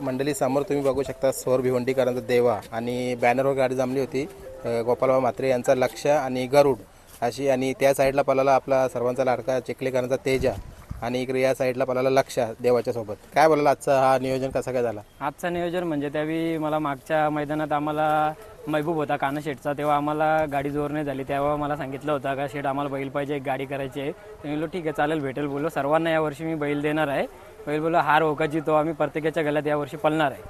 मंडळी समोर तुम्ही बघू शकता स्वर भिवंडीकरांचा देवा आणि बॅनरवर गाडी जमली होती गोपालबा म्हात्रे यांचा लक्ष आणि गरुड अशी आणि त्या साईडला पलाला आपला सर्वांचा लाडका चिखलेकरांचा तेजा आणि इकडे या साईडला पलाला लक्ष देवाच्या सोबत. काय बोलाल आजचा हा नियोजन कसा काय झाला? आजचं नियोजन म्हणजे त्यावेळी मला मागच्या मैदानात आम्हाला महबूब होता काना तेव्हा आम्हाला गाडी जोर नाही झाली तेव्हा मला सांगितलं होतं का शेट आम्हाला बैल पाहिजे एक गाडी करायची आहे. तर मी बोललो ठीक आहे चालेल भेटेल. बोललो सर्वांना यावर्षी मी बैल देणार आहे. बैल बोललो हार होकाची तो आम्ही प्रत्येकाच्या गळ्यात यावर्षी पळणार आहे.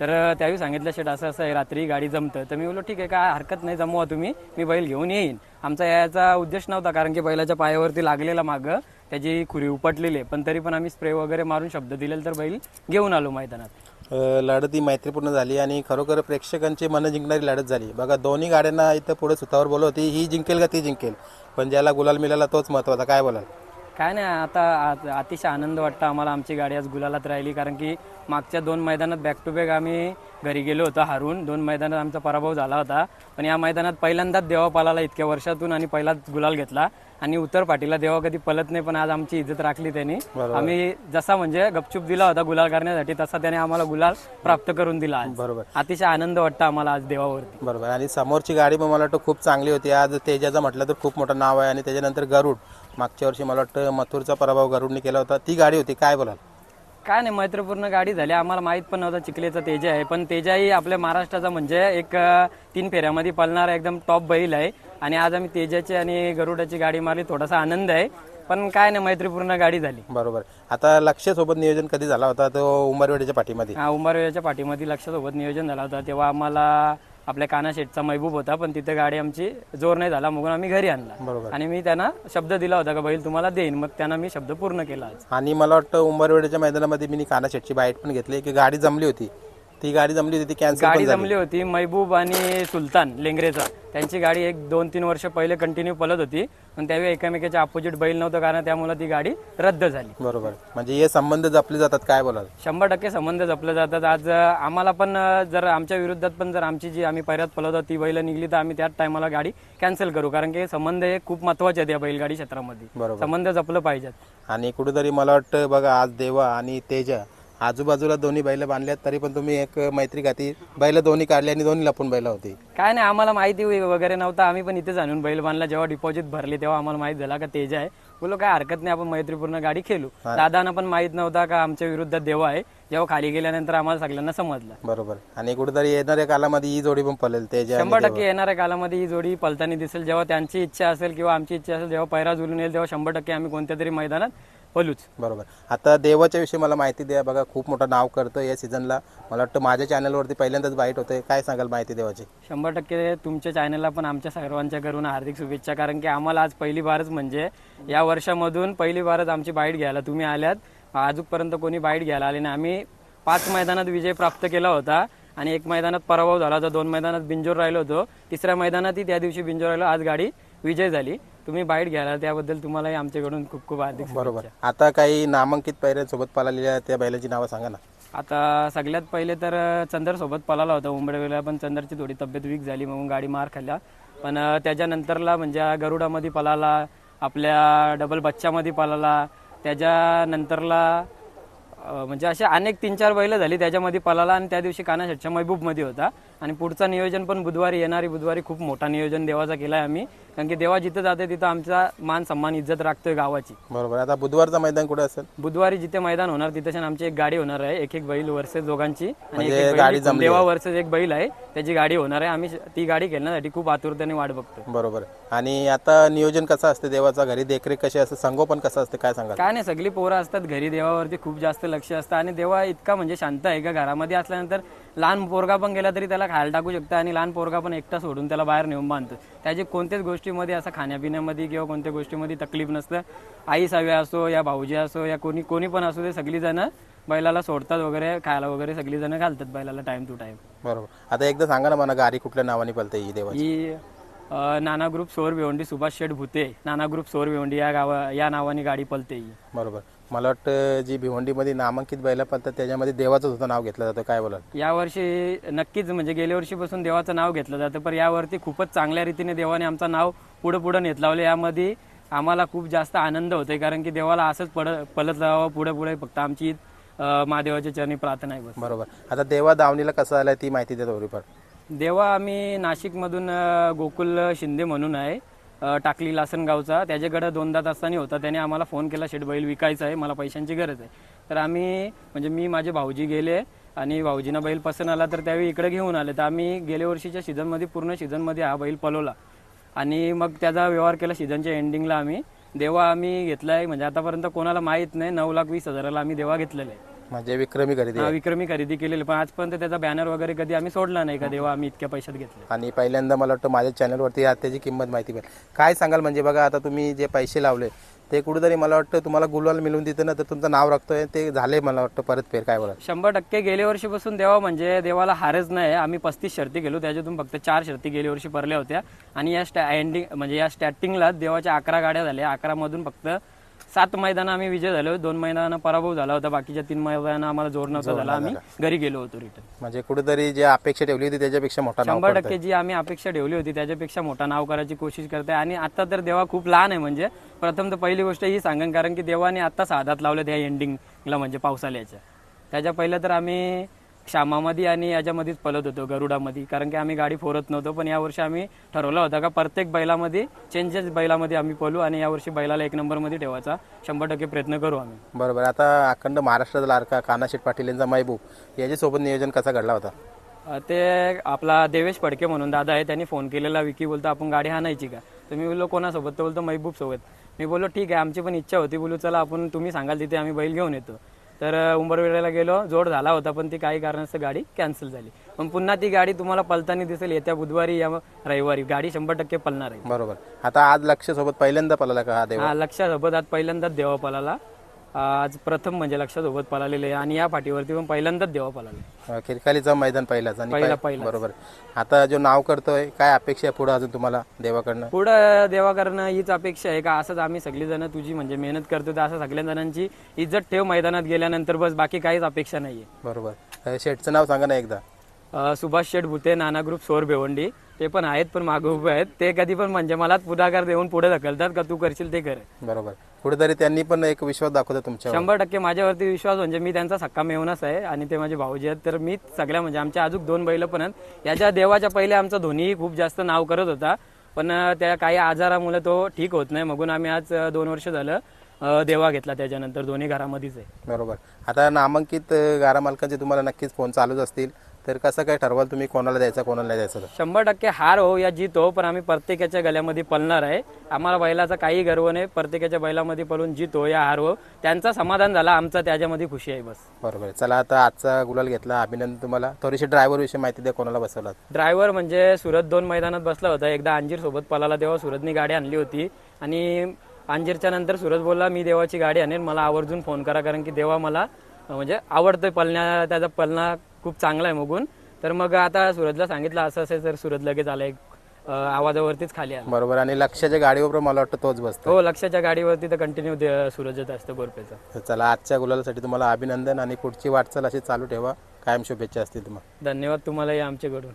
तर त्यावेळी सांगितलं शेट असं असं आहे रात्री गाडी जमतं. तर मी बोललो ठीक आहे काय हरकत नाही जमवा तुम्ही. मी बैल घेऊन येईन. आमचा याचा उद्देश नव्हता कारण की बैलाच्या पायावरती लागलेला मागं त्याची खुरी उपटलेली आहे. पण तरी पण आम्ही स्प्रे वगैरे मारून शब्द दिलेले तर बैल घेऊन आलो मैदानात. लढत ही मैत्रीपूर्ण झाली आणि खरोखर प्रेक्षकांची मनं जिंकणारी लढत झाली. बघा दोन्ही गाड्यांना इथं पुढे सुतावर बोलवती होती ही जिंकेल का ती जिंकेल? पण ज्याला गुलाल मिळाला तोच महत्त्वाचा. काय बोलाल? काय नाही आता अतिशय आनंद वाटतं आम्हाला. आमची गाडी आज गुलालात राहिली कारण की मागच्या दोन मैदानात बॅक टू बॅक आम्ही घरी गेलो होतो हारून. दोन मैदानात आमचा पराभव झाला होता. पण या मैदानात पहिल्यांदाच देवा पलाला इतक्या वर्षातून आणि पहिलाच गुलाल घेतला. आणि उत्तर पाटीला देवा कधी पलत नाही पण आज आमची इज्जत राखली त्यांनी. आम्ही जसा म्हणजे गपचूप दिला होता गुलाल करण्यासाठी तसा त्याने आम्हाला गुलाल प्राप्त करून दिला बरोबर. अतिशय आनंद वाटतं आम्हाला आज देवावरती. बरोबर. आणि समोरची गाडी पण मला वाटतं खूप चांगली होती. आज तेजाचं म्हटलं तर खूप मोठं नाव आहे आणि त्याच्यानंतर गरुड. मागच्या वर्षी मला वाटतं मथुरचा पराभव गरुडने केला होता. ती गाडी होती. काय बोलाल? काय नाही मैत्रीपूर्ण गाडी झाली. आम्हाला माहीत पण नव्हतं चिखलेचा तेजा आहे. पण तेजाही आपल्या महाराष्ट्राचा म्हणजे एक तीन फेऱ्यामध्ये पळणारा एकदम टॉप बैल आहे. आणि आज आम्ही तेजाची आणि गरुडाची गाडी मारली. थोडासा आनंद आहे. पण काय नाही मैत्रीपूर्ण गाडी झाली. बरोबर. आता लक्षसोबत नियोजन कधी झाला होता? तो उंबरवेडीच्या पाठीमध्ये हा, उंबरवेळच्या पाठीमध्ये लक्षासोबत नियोजन झाला होता. तेव्हा आम्हाला आपल्या काना शेटचा महबूब होता पण तिथे गाडी आमची जोर नाही झाला. म्हणून आम्ही घरी आणला. बरोबर. आणि मी त्यांना शब्द दिला होता का बैल तुम्हाला देईन. मग त्यांना मी शब्द पूर्ण केला आज. आणि मला वाटतं उंबरवेडीच्या मैदानामध्ये मी काना शेटची बाईट पण घेतली की गाडी जमली होती. ती गाडी जमली होती ती कॅन्सल गाडी जमली होती महबूब आणि सुलतान लेंगरेचा. त्यांची गाडी एक दोन तीन वर्ष पहिले कंटिन्यू पळत होती पण त्यावेळी एकमेकाच्या अपोजिट बैल नव्हतं कारण त्यामुळे ती गाडी रद्द झाली. बरोबर. म्हणजे हे संबंध जपले जातात काय बोलाल? शंभर टक्के संबंध जपले जातात. आज आम्हाला पण जर आमच्या विरुद्धात पण जर आमची जी आम्ही पळत होतो ती बैल निघली तर आम्ही त्याच टायमाला गाडी कॅन्सल करू. कारण की संबंध हे खूप महत्त्वाचे आहेत या बैलगाडी क्षेत्रामध्ये. बरोबर. संबंध जपलं पाहिजेत. आणि कुठेतरी मला वाटतं बघा आज देवा आणि तेजा आजूबाजूला दोन्ही बैल बांधल्यात तरी पण तुम्ही एक मैत्री खाती बैल दोन्ही काढली आणि दोन्ही लपून बैल होती. काय नाही आम्हाला माहिती वगैरे नव्हतं. आम्ही पण इथेच आणून बैल बांधला. जेव्हा डिपॉझिट भरली तेव्हा आम्हाला माहीत झाला का तेज आहे. बोलो काय हरकत नाही आपण मैत्रीपूर्ण गाडी खेळू. दादांना पण माहीत नव्हता का आमच्या विरुद्धात देवा आहे. जेव्हा खाली गेल्यानंतर आम्हाला सगळ्यांना समजलं. बरोबर. आणि कुठेतरी येणाऱ्या कालामध्ये ही जोडी पण तेजा आणि शंभर टक्के येणाऱ्या कालामध्ये ही जोडी पलतानी दिसेल. जेव्हा त्यांची इच्छा असेल किंवा आमची इच्छा असेल जेव्हा पैरा जुळून येईल तेव्हा शंभर टक्के आम्ही कोणत्या तरी मैदानात पलूच बरोबर. आता देवाच्या विषयी मला माहिती द्या. बघा खूप मोठं नाव करतं या सीझनला. मला वाटतं माझ्या चॅनलवरती पहिल्यांदाच बाईट होते काय सांगाल माहिती देवाची? शंभर टक्के तुमच्या चॅनलला पण आमच्या सर्वांच्या करून हार्दिक शुभेच्छा. कारण की आम्हाला आज पहिली बारच म्हणजे या वर्षामधून पहिली बारच आमची बाईट घ्यायला तुम्ही आल्यात. अजूनपर्यंत कोणी बाईट घ्यायला आले नाही. आम्ही पाच मैदानात विजय प्राप्त केला होता आणि एक मैदानात पराभव झाला होता. दोन मैदानात बिंजोर राहिलो होतो. तिसऱ्या मैदानातही त्या दिवशी बिंजोर राहिलो. आज गाडी विजय झाली. तुम्ही बाईट घ्यायला त्याबद्दल तुम्हालाही आमच्याकडून खूप खूप हार्दिक बरोबर. आता काही नामांकित पैऱ्यांसोबत पळालेल्या त्या बैलाची नावं सांगा ना. आता सगळ्यात पहिले तर चंदर सोबत पळाला होता उंबडवेला पण चंदरची थोडी तब्येत वीक झाली म्हणून गाडी मार खाल्ला. पण त्याच्यानंतरला म्हणजे गरुडामध्ये पळाला आपल्या डबल बच्चामध्ये पळाला त्याच्यानंतरला म्हणजे असे अनेक तीन चार बैल झाली. त्याच्यामध्ये पळाला आणि त्या दिवशी काना शेटच्या महबूबमध्ये होता. आणि पुढचा नियोजन पण बुधवारी येणारी बुधवारी खूप मोठा नियोजन देवाचा केलाय आम्ही. कारण की देवा जिथं जाते तिथं आमचा मान सन्मान इज्जत राखतोय गावाची. बरोबर. आता बुधवारचं मैदान कुठे असेल? बुधवारी जिथे मैदान होणार तिथे आमची एक गाडी होणार आहे. एक एक बैल वर्सेस दोघांची आणि म्हणजे एक गाडी बैल जमली देवा वर्सेस एक बैल आहे. त्याची गाडी होणार आहे. आम्ही ती गाडी खेळण्यासाठी खूप आतुरतेने वाट बघतो बरोबर. आणि आता नियोजन कसं असते देवाचा? घरी देखरेख कशी असते? संगोपन कसं असते? काय सांगाल? काय नाही सगळी पोरं असतात घरी. देवावरती खूप जास्त लक्ष असतं आणि देवा इतका म्हणजे शांत आहे का? घरामध्ये असल्यानंतर लहान पोरगा पण गेला तरी त्याला खायला टाकू शकतं आणि लहान पोरगा पण एकटा सोडून त्याला बाहेर नेऊन बांधतो. त्याची कोणत्याच गोष्टीमध्ये असं खाण्यापिण्यामध्ये किंवा कोणत्या गोष्टीमध्ये तकलीफ नसतं. आई साव्या असो या भाऊजी असो या कोणी कोणी पण असो ते सगळी जण बैलाला सोडतात वगैरे खायला वगैरे सगळी जण घालतात बैलाला टाइम टू टाइम बरोबर. आता एकदा सांगा ना मला गाडी कुठल्या नावाने पळते ही देवाची? ही अ, नाना ग्रुप सोर भिवंडी सुभाष शेठ भुते नाना ग्रुप सोर भिवंडी या गावा या नावाने गाडी पलते ही. बरोबर. मला वाटतं जी भिवंडीमध्ये नामांकित बैला पळतात त्याच्यामध्ये देवाचं सुद्धा नाव घेतलं जातं. काय बोलाल? यावर्षी नक्कीच म्हणजे गेल्या वर्षीपासून देवाचं नाव घेतलं जातं पण यावरती खूपच चांगल्या रीतीने देवाने आमचं नाव पुढं पुढं नेत लावलं. यामध्ये आम्हाला खूप जास्त आनंद होतोय कारण की देवाला असंच पड पलत लावावं पुढे पुढे फक्त आमची महादेवाच्या चरणी प्रार्थना आहे बस. बरोबर. आता देवा दावणीला कसं आलाय ती माहिती द्या थोडीफार. देवा आम्ही नाशिकमधून गोकुल शिंदे म्हणून आहे. टाकली लासनगावचा त्याच्याकडं दोनदा तासांनी होता. त्याने आम्हाला फोन केला शेट बैल विकायचा आहे मला पैशांची गरज आहे. तर आम्ही म्हणजे मी माझे भाऊजी गेले आणि भाऊजींना बैल पसंत आला तर त्यावेळी इकडे घेऊन आले. तर आम्ही गेल्या वर्षीच्या सीझनमध्ये पूर्ण सीझनमध्ये हा बैल पलवला आणि मग त्याचा व्यवहार केला सीझनच्या एंडिंगला आम्ही. देवा आम्ही घेतला आहे म्हणजे आतापर्यंत कोणाला माहीत नाही नऊ लाख वीस हजाराला आम्ही देवा घेतलेला आहे. म्हणजे विक्रमी खरेदी हा, आहे. विक्रमी खरेदी केलेली पण आजपर्यंत त्याचा बॅनर वगैरे कधी आम्ही सोडला नाही का देवा? आम्ही इतक्या पैशात घेतले. आणि पहिल्यांदा मला वाटतं माझ्या चॅनलवरती आज त्याची किंमत माहिती मिळेल. काय सांगाल? म्हणजे बघा आता तुम्ही जे पैसे लावले ते कुठेतरी मला वाटतं तुम्हाला गुलाल मिळवून देतं ना तर तुमचं नाव राखतोय ते झाले मला वाटतं परत फेर काय बोला शंभर टक्के गेल्या वर्षीपासून देवा म्हणजे देवाला हारच नाही. आम्ही पस्तीस शर्ती गेलो त्याच्यातून फक्त चार शर्ती गेल्या वर्षी पडल्या होत्या. आणि या स्टॅ एंडिंग म्हणजे या स्टार्टिंगला देवाच्या अकरा गाड्या झाल्या. अकरामधून फक्त सात मैदान आम्ही विजय झालो दोन मैदानानं पराभव झाला होता बाकीच्या तीन मैदानानं आम्हाला जोर नव्हता झाला. आम्ही घरी गेलो होतो रिटर्न म्हणजे कुठेतरी जे अपेक्षा ठेवली होती त्याच्यापेक्षा मोठा नाव शंभर टक्के जी आम्ही अपेक्षा ठेवली होती त्याच्यापेक्षा मोठा नाव करायची कोशिश करते आणि आता तर देवा खूप लहान आहे म्हणजे. प्रथम तर पहिली गोष्ट ही सांगेन कारण की देवाने आत्ताच हातात लावले त्या एंडिंगला म्हणजे पावसाळ्याच्या. त्याच्या पहिलं तर आम्ही श्यामामध्ये आणि याच्यामध्येच पलत होतो गरुडामध्ये. कारण की आम्ही गाडी फोरत नव्हतो पण यावर्षी आम्ही ठरवलं होतं का प्रत्येक बैलामध्ये चेंजेस बैलामध्ये आम्ही पळू आणि यावर्षी बैलाला एक नंबरमध्ये ठेवायचा. शंभर टक्के प्रयत्न करू आम्ही. बरोबर. आता अखंड महाराष्ट्राचा लाडका कानाशेठ पाटील यांचा महबूब याच्यासोबत नियोजन कसा घडला होता? ते आपला देवेश फडके म्हणून दादा आहे त्यांनी फोन केलेला. विकी बोलतो आपण गाडी हाणायची का? तर मी बोललो कोणासोबत? तो बोलतो महबूब सोबत मी बोललो ठीक आहे आमची पण इच्छा होती. बोलू चला आपण तुम्ही सांगाल तिथे आम्ही बैल घेऊन येतो. तर अ, उंबरवेड्याला गेलो. जोड झाला होता पण ती काही कारणास्तव गाडी कॅन्सल झाली. पण पुन्हा ती गाडी तुम्हाला पलताना दिसेल. येत्या बुधवारी या रविवारी गाडी शंभर टक्के पलणार आहे. बरोबर. आता आज लक्ष सोबत पहिल्यांदा पळाला का हा देव हा लक्षासोबत आज पहिल्यांदाच देवा पलाला आज प्रथम म्हणजे लक्षासोबत पळालेले आणि या पाठीवरती पण पहिल्यांदाच देवा पळाले खिरकालीचा मैदान पहिलाच आणि पहिला पहि- पहिला बरोबर. आता जो नाव करतोय काय अपेक्षा आहे पुढे अजून तुम्हाला देवाकडनं? पुढं देवा करणं हीच अपेक्षा आहे का? असंच आम्ही सगळी जण तुझी म्हणजे मेहनत करतो तर असं सगळ्या जणांची इज्जत ठेव मैदानात गेल्यानंतर बस बाकी काहीच अपेक्षा नाहीये. बरोबर. अं, शेठचं नाव सांगा ना एकदा. अं, सुभाष शेठ भुते नाना ग्रुप सोर भेवंडी. ते पण आहेत पण मागे उभे आहेत. ते कधी पण म्हणजे मलाच पुढाकार देऊन पुढे ढकलतात का तू करशील ते कर. बरोबर. कुठेतरी त्यांनी पण एक विश्वास दाखवतो तुमच्यावर. शंभर टक्के माझ्यावरती विश्वास म्हणजे मी त्यांचा सक्का मेवनाच आहे आणि ते माझे भाऊजी आहेत. तर मी सगळ्या म्हणजे आमच्या अजून दोन बैल पण आहेत. याच्या देवाच्या पहिले आमचा धोनीही खूप जास्त नाव करत होता. पण त्या काही आजारामुळे तो ठीक होत नाही. मगून आम्ही आज दोन वर्ष झालं अं, देवा घेतला त्याच्यानंतर. दोन्ही घरामध्येच आहे. बरोबर. आता नामांकित अं, गारा मालकांचे तुम्हाला नक्कीच फोन चालूच असतील. तर कसं काय ठरवाल तुम्ही? कोणाला द्यायचा कोणाला नाही द्यायचं? शंभर टक्के हार हो या जीत हो पण आम्ही प्रत्येकाच्या गल्यामध्ये पळणार आहे. आम्हाला बैलाचा काही गर्व नाही प्रत्येकाच्या बैलामध्ये पळून जीत हो या हार हो. त्यांचा समाधान झाला आमचा त्याच्यामध्ये खुशी आहे बस. बरोबर चला आता आजचा गुलाल घेतला अभिनंदन तुम्हाला. थोडीशी ड्रायव्हर विषयी माहिती द्या कोणाला बसवलात? ड्रायव्हर म्हणजे सुरत दोन मैदानात बसला होता. एकदा अंजीर सोबत पळाला तेव्हा सुरतनी गाडी आणली होती. आणि अंजीरच्या नंतर सुरत बोलला मी देवाची गाडी आणेन मला आवर्जून फोन करा कारण की देवा मला म्हणजे आवडतोय पळण्या त्याचा पळणा खूप चांगला आहे मगून. तर मग आता सुरतला सांगितलं असं असेल तर सुरत लगेच आलाय अं, आवाजावरतीच खाली आला. बरोबर आणि लक्षाच्या गाडीवर मला वाटतं तोच बसतो हो लक्षाच्या गाडीवरती तर कंटिन्यू सूरजच असतं गोरपेचा तर चला आजच्या गुलालासाठी तुम्हाला अभिनंदन आणि पुढची वाटचाल अशी चालू ठेवा. कायम शुभेच्छा असतील तुम्हाला. धन्यवाद तुम्हालाही आमच्याकडून.